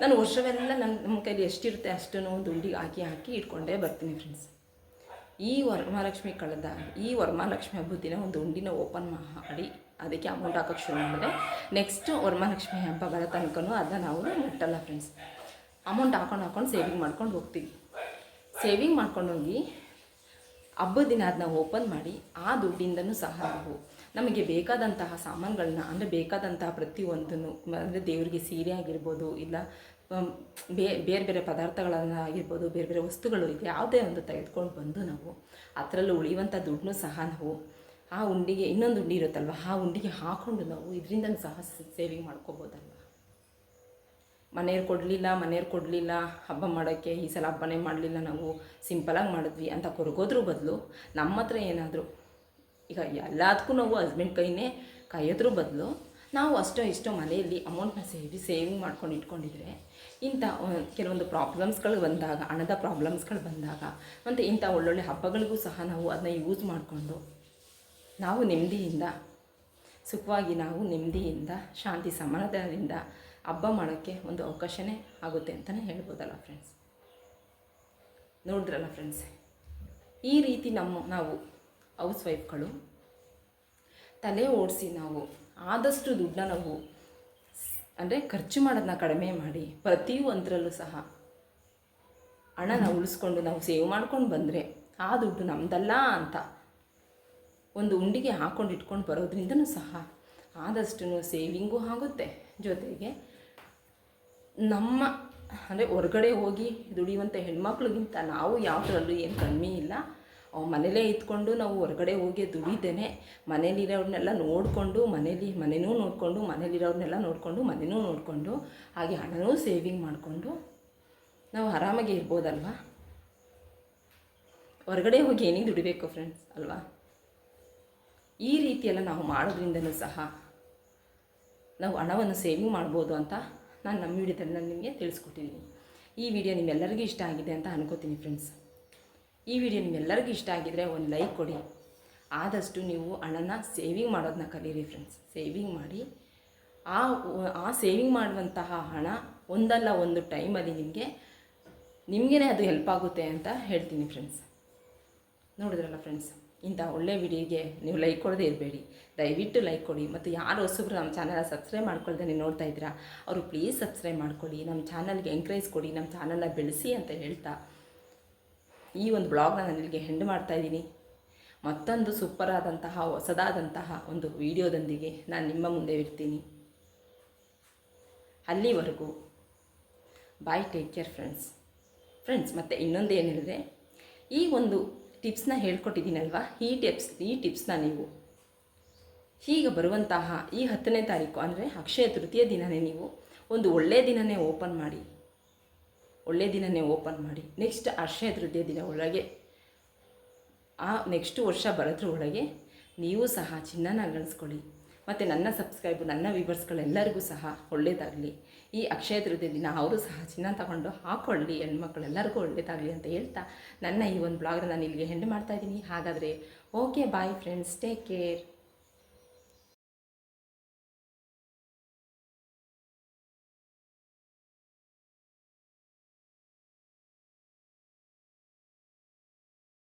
ನಾನು ವರ್ಷವೆಲ್ಲ ನನ್ನ ನಮ್ಮ ಕೈಲಿ ಎಷ್ಟಿರುತ್ತೆ ಅಷ್ಟನ್ನು ದುಡ್ಡಿಗೆ ಹಾಕಿ ಹಾಕಿ ಇಟ್ಕೊಂಡೇ ಬರ್ತೀನಿ ಫ್ರೆಂಡ್ಸ್ ಈ ವರಮಹಾಲಕ್ಷ್ಮಿ ಕಳೆದ ಈ ವರಮಹಾಲಕ್ಷ್ಮಿ ಹಬ್ಬದ ದಿನ ಒಂದು ಉಂಡಿನ ಓಪನ್ ಮಾಡಿ ಅದಕ್ಕೆ ಅಮೌಂಟ್ ಹಾಕೋಕ್ಕೆ ಶುರು ಮಾಡಿದೆ. ನೆಕ್ಸ್ಟ್ ವರಮಹಾಲಕ್ಷ್ಮಿ ಬರೋ ತನಕನೂ ಅದನ್ನ ನಾವು ಮುಟ್ಟಲ್ಲ ಫ್ರೆಂಡ್ಸ್ ಅಮೌಂಟ್ ಹಾಕೊಂಡು ಹಾಕೊಂಡು ಸೇವಿಂಗ್ ಮಾಡ್ಕೊಂಡು ಹೋಗ್ತೀವಿ. ಸೇವಿಂಗ್ ಮಾಡ್ಕೊಂಡೋಗಿ ಹಬ್ಬದ ದಿನ ಅದನ್ನ ಓಪನ್ ಮಾಡಿ ಆ ದುಡ್ಡಿಂದನೂ ಸಹ ನಾವು ನಮಗೆ ಬೇಕಾದಂತಹ ಸಾಮಾನುಗಳನ್ನ, ಅಂದರೆ ಬೇಕಾದಂತಹ ಪ್ರತಿಯೊಂದನ್ನು, ಅಂದರೆ ದೇವರಿಗೆ ಸೀರೆ ಆಗಿರ್ಬೋದು, ಇಲ್ಲ ಬೇ, ಬೇರೆ ಬೇರೆ ಪದಾರ್ಥಗಳನ್ನು ಆಗಿರ್ಬೋದು, ಬೇರೆ ಬೇರೆ ವಸ್ತುಗಳು ಇದೆ, ಯಾವುದೇ ಒಂದು ತೆಗೆದುಕೊಂಡು ಬಂದು ನಾವು ಅದರಲ್ಲೂ ಉಳಿಯುವಂಥ ದುಡ್ಡನ್ನೂ ಸಹ ನಾವು ಆ ಉಂಡಿಗೆ ಇನ್ನೊಂದು ಉಂಡಿ ಇರುತ್ತಲ್ವ, ಆ ಉಂಡಿಗೆ ಹಾಕ್ಕೊಂಡು ನಾವು ಇದರಿಂದ ಸಹ ಸೇವಿಂಗ್ ಮಾಡ್ಕೋಬೋದಲ್ವ? ಮನೆಯವ್ರು ಕೊಡಲಿಲ್ಲ ಮನೆಯವ್ರು ಕೊಡಲಿಲ್ಲ, ಹಬ್ಬ ಮಾಡೋಕ್ಕೆ ಈ ಸಲ ಹಬ್ಬನೇ ಮಾಡಲಿಲ್ಲ, ನಾವು ಸಿಂಪಲಾಗಿ ಮಾಡಿದ್ವಿ ಅಂತ ಕೊರಗೋದ್ರ ಬದಲು ನಮ್ಮ ಹತ್ರ ಏನಾದರೂ, ಈಗ ಎಲ್ಲದಕ್ಕೂ ನಾವು ಹಸ್ಬೆಂಡ್ ಕೈನೇ ಕಾಯೋದ್ರ ಬದಲು ನಾವು ಅಷ್ಟೋ ಇಷ್ಟೋ ಮನೆಯಲ್ಲಿ ಅಮೌಂಟ್ನ ಸೇವಿ ಸೇವಿಂಗ್ ಮಾಡ್ಕೊಂಡು ಇಟ್ಕೊಂಡಿದ್ರೆ ಇಂಥ ಕೆಲವೊಂದು ಪ್ರಾಬ್ಲಮ್ಸ್ಗಳು ಬಂದಾಗ, ಹಣದ ಪ್ರಾಬ್ಲಮ್ಸ್ಗಳು ಬಂದಾಗ ಮತ್ತು ಇಂಥ ಒಳ್ಳೊಳ್ಳೆ ಹಬ್ಬಗಳಿಗೂ ಸಹ ನಾವು ಅದನ್ನ ಯೂಸ್ ಮಾಡಿಕೊಂಡು ನಾವು ನೆಮ್ಮದಿಯಿಂದ ಸುಖವಾಗಿ ನಾವು ನೆಮ್ಮದಿಯಿಂದ, ಶಾಂತಿ ಸಮಾಧಾನದಿಂದ ಹಬ್ಬ ಮಾಡೋಕ್ಕೆ ಒಂದು ಅವಕಾಶವೇ ಆಗುತ್ತೆ ಅಂತಲೇ ಹೇಳ್ಬೋದಲ್ಲ ಫ್ರೆಂಡ್ಸ್ ನೋಡಿದ್ರಲ್ಲ ಫ್ರೆಂಡ್ಸ್ ಈ ರೀತಿ ನಮ್ಮ, ನಾವು ಹೌಸ್ ವೈಫ್ಗಳು ತಲೆ ಓಡಿಸಿ ನಾವು ಆದಷ್ಟು ದುಡ್ಡನ್ನ ನಾವು ಅಂದರೆ ಖರ್ಚು ಮಾಡೋದನ್ನ ಕಡಿಮೆ ಮಾಡಿ ಪ್ರತಿಯೊಂದರಲ್ಲೂ ಸಹ ಹಣನ ಉಳಿಸ್ಕೊಂಡು ನಾವು ಸೇವ್ ಮಾಡ್ಕೊಂಡು ಬಂದರೆ ಆ ದುಡ್ಡು ನಮ್ಮದಲ್ಲ ಅಂತ ಒಂದು ಉಂಡಿಗೆ ಹಾಕೊಂಡು ಇಟ್ಕೊಂಡು ಬರೋದ್ರಿಂದನೂ ಸಹ ಆದಷ್ಟು ಸೇವಿಂಗೂ ಆಗುತ್ತೆ. ಜೊತೆಗೆ ನಮ್ಮ, ಅಂದರೆ ಹೊರಗಡೆ ಹೋಗಿ ದುಡಿಯುವಂಥ ಹೆಣ್ಮಕ್ಳಿಗಿಂತ ನಾವು ಯಾವುದ್ರಲ್ಲೂ ಏನು ಕಡಿಮೆ ಇಲ್ಲ. ಮನೇಲೇ ಇದ್ಕೊಂಡು ನಾವು ಹೊರಗಡೆ ಹೋಗಿ ದುಡಿದೇನೆ ಮನೇಲಿರೋರನ್ನೆಲ್ಲ ನೋಡಿಕೊಂಡು, ಮನೇಲಿ, ಮನೆನೂ ನೋಡಿಕೊಂಡು, ಮನೇಲಿರೋರ್ನೆಲ್ಲ ನೋಡಿಕೊಂಡು, ಮನೆನೂ ನೋಡಿಕೊಂಡು, ಹಾಗೆ ಹಣನೂ ಸೇವಿಂಗ್ ಮಾಡಿಕೊಂಡು ನಾವು ಆರಾಮಾಗಿ ಇರ್ಬೋದಲ್ವಾ? ಹೊರಗಡೆ ಹೋಗಿ ಏನಿಗೆ ದುಡಿಬೇಕು ಫ್ರೆಂಡ್ಸ್ ಅಲ್ವಾ? ಈ ರೀತಿಯೆಲ್ಲ ನಾವು ಮಾಡೋದ್ರಿಂದಲೂ ಸಹ ನಾವು ಹಣವನ್ನು ಸೇವಿಂಗ್ ಮಾಡ್ಬೋದು ಅಂತ ನಾನು ನಮ್ಮ ವಿಡಿಯೋದಲ್ಲಿ ನಾನು ನಿಮಗೆ ತಿಳಿಸ್ಕೊಟ್ಟಿದ್ದೀನಿ. ಈ ವಿಡಿಯೋ ನಿಮ್ಮೆಲ್ಲರಿಗೂ ಇಷ್ಟ ಆಗಿದೆ ಅಂತ ಅನ್ಕೋತೀನಿ ಫ್ರೆಂಡ್ಸ್ ಈ ವಿಡಿಯೋ ನಿಮ್ಮೆಲ್ಲರಿಗೂ ಇಷ್ಟ ಆಗಿದರೆ ಒಂದು ಲೈಕ್ ಕೊಡಿ. ಆದಷ್ಟು ನೀವು ಹಣನ ಸೇವಿಂಗ್ ಮಾಡೋದನ್ನ ಕಲೀರಿ ಫ್ರೆಂಡ್ಸ್ ಸೇವಿಂಗ್ ಮಾಡಿ, ಆ ಆ ಸೇವಿಂಗ್ ಮಾಡುವಂತಹ ಹಣ ಒಂದಲ್ಲ ಒಂದು ಟೈಮಲ್ಲಿ ನಿಮಗೆ ನಿಮಗೇ ಅದು ಹೆಲ್ಪ್ ಆಗುತ್ತೆ ಅಂತ ಹೇಳ್ತೀನಿ ಫ್ರೆಂಡ್ಸ್ ನೋಡಿದ್ರಲ್ಲ ಫ್ರೆಂಡ್ಸ್ ಇಂಥ ಒಳ್ಳೆ ವಿಡಿಯೋಗೆ ನೀವು ಲೈಕ್ ಕೊಡದೇ ಇರಬೇಡಿ. ದಯವಿಟ್ಟು ಲೈಕ್ ಕೊಡಿ. ಮತ್ತು ಯಾರು ಹೊಸಬ್ರು ನಮ್ಮ ಚಾನಲ್ ಸಬ್ಸ್ಕ್ರೈಬ್ ಮಾಡ್ಕೊಳ್ದೆ ನೋಡ್ತಾ ಇದ್ದೀರಾ, ಅವರು ಪ್ಲೀಸ್ ಸಬ್ಸ್ಕ್ರೈಬ್ ಮಾಡ್ಕೊಳ್ಳಿ. ನಮ್ಮ ಚಾನಲ್ಗೆ ಎಂಕರೇಜ್ ಕೊಡಿ. ನಮ್ಮ ಚಾನಲ್ನ ಬೆಳೆಸಿ ಅಂತ ಹೇಳ್ತಾ ಈ ಒಂದು ಬ್ಲಾಗ್ನ ನಾನು ಇಲ್ಲಿಗೆ ಹೆಂಡು ಮಾಡ್ತಾ ಇದ್ದೀನಿ. ಮತ್ತೊಂದು ಸೂಪರ್ ಆದಂತಹ, ಹೊಸದಾದಂತಹ ಒಂದು ವಿಡಿಯೋದೊಂದಿಗೆ ನಾನು ನಿಮ್ಮ ಮುಂದೆ ಇರ್ತೀನಿ. ಅಲ್ಲಿವರೆಗೂ bye take care friends friends ಮತ್ತು ಇನ್ನೊಂದು ಏನು ಈ ಒಂದು ಟಿಪ್ಸ್ನ ಹೇಳ್ಕೊಟ್ಟಿದ್ದೀನಲ್ವ? ಈ ಟಿಪ್ಸ್, ಈ ಟಿಪ್ಸ್ನ ನೀವು. ಈಗ ಬರುವಂತಹ ಈ ಹತ್ತನೇ ತಾರೀಕು ಅಂದರೆ ಅಕ್ಷಯ ತೃತೀಯ ದಿನನೇ ನೀವು ಒಂದು ಒಳ್ಳೆಯ ದಿನನೇ ಓಪನ್ ಮಾಡಿ. ಒಳ್ಳೆಯ ದಿನನೇ ಓಪನ್ ಮಾಡಿ. ನೆಕ್ಸ್ಟ್ ಅಕ್ಷಯ ತೃತೀಯ ದಿನ ಒಳಗೆ. ಆ ನೆಕ್ಸ್ಟ್ ವರ್ಷ ಬರೋದ್ರ ಒಳಗೆ ನೀವು ಸಹ ಚಿನ್ನನ ಗಳಿಸ್ಕೊಳ್ಳಿ ಮತ್ತು ನನ್ನ ಸಬ್ಸ್ಕ್ರೈಬ್ ನನ್ನ ವ್ಯೂವರ್ಸ್ಗಳೆಲ್ಲರಿಗೂ ಸಹ ಒಳ್ಳೆಯದಾಗಲಿ ಈ ಅಕ್ಷಯ ತೃತೀಯ ದಿನ ಅವರು ಸಹ, ಚಿನ್ನ ತಗೊಂಡು ಹಾಕೊಳ್ಳಿ, ಹೆಣ್ಮಕ್ಳೆಲ್ಲರಿಗೂ ಒಳ್ಳೆಯದಾಗಲಿ ಅಂತ ಹೇಳ್ತಾ ನನ್ನ ಈ ಒಂದು ಬ್ಲಾಗ್ನ ನಾನು ಇಲ್ಲಿಗೆ ಹೆಂಡು ಮಾಡ್ತಾ ಇದ್ದೀನಿ. ಹಾಗಾದರೆ okay bye friends take care